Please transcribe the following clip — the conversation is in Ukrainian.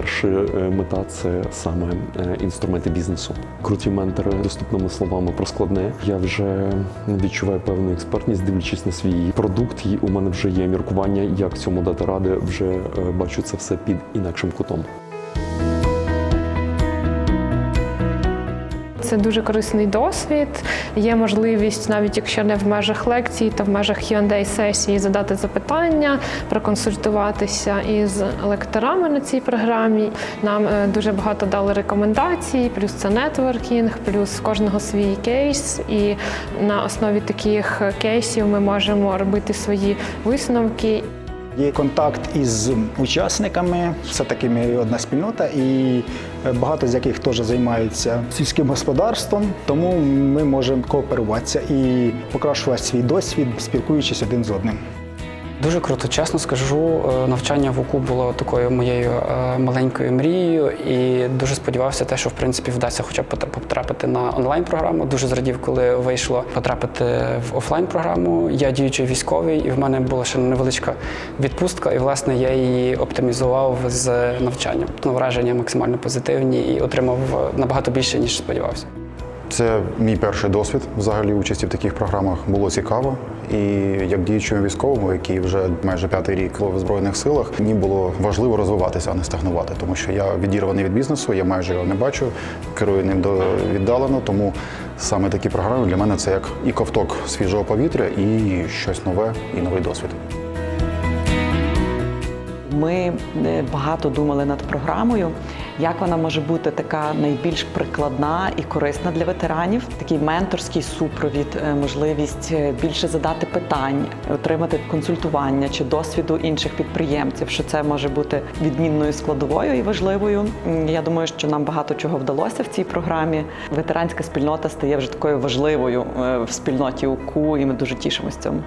перша е, мета це саме е, інструменти бізнесу. Круті ментори доступними словами про складне. Я вже відчуваю певну експертність, дивлячись на свій продукт. І у мене вже є міркування, як цьому дати ради. Вже е, бачу це все під інакшим кутом. Це дуже корисний досвід. Є можливість, навіть якщо не в межах лекцій, то в межах Q&A сесії задати запитання, проконсультуватися із лекторами на цій програмі. Нам е, дуже багато дали рекомендацій, плюс це нетворкінг, плюс кожного свій кейс. І на основі таких кейсів ми можемо робити свої висновки Є контакт із учасниками, все таки ми одна спільнота, і багато з яких теж займаються сільським господарством, тому ми можемо кооперуватися і покращувати свій досвід, спілкуючись один з одним. Дуже круто, чесно скажу. е, Навчання в УКУ було такою моєю е, маленькою мрією, і дуже сподівався, те, що в принципі вдасться хоча б потра- потрапити на онлайн-програму. Дуже зрадів, коли вийшло потрапити в офлайн-програму. Я діючий військовий, і в мене була ще невеличка відпустка, і власне я її оптимізував з навчанням. Ну, Враження максимально позитивні і отримав е, набагато більше ніж сподівався. Це мій перший досвід взагалі участі в таких програмах було цікаво. І як діючому військовому, який вже майже п'ятий рік в збройних силах, мені було важливо розвиватися, а не стагнувати, тому що я відірваний від бізнесу, я майже його не бачу, керую ним до віддалено. Тому саме такі програми для мене це як і ковток свіжого повітря, і щось нове, і новий досвід. Ми е, багато думали над програмою, як вона може бути така найбільш прикладна і корисна для ветеранів. Такий менторський супровід, е, можливість е, більше задати питань, отримати консультування чи досвіду інших підприємців. Що це може бути відмінною складовою і важливою. Я думаю, що нам багато чого вдалося в цій програмі. Ветеранська спільнота стає вже такою важливою е, в спільноті УКУ, і ми дуже тішимося цьому.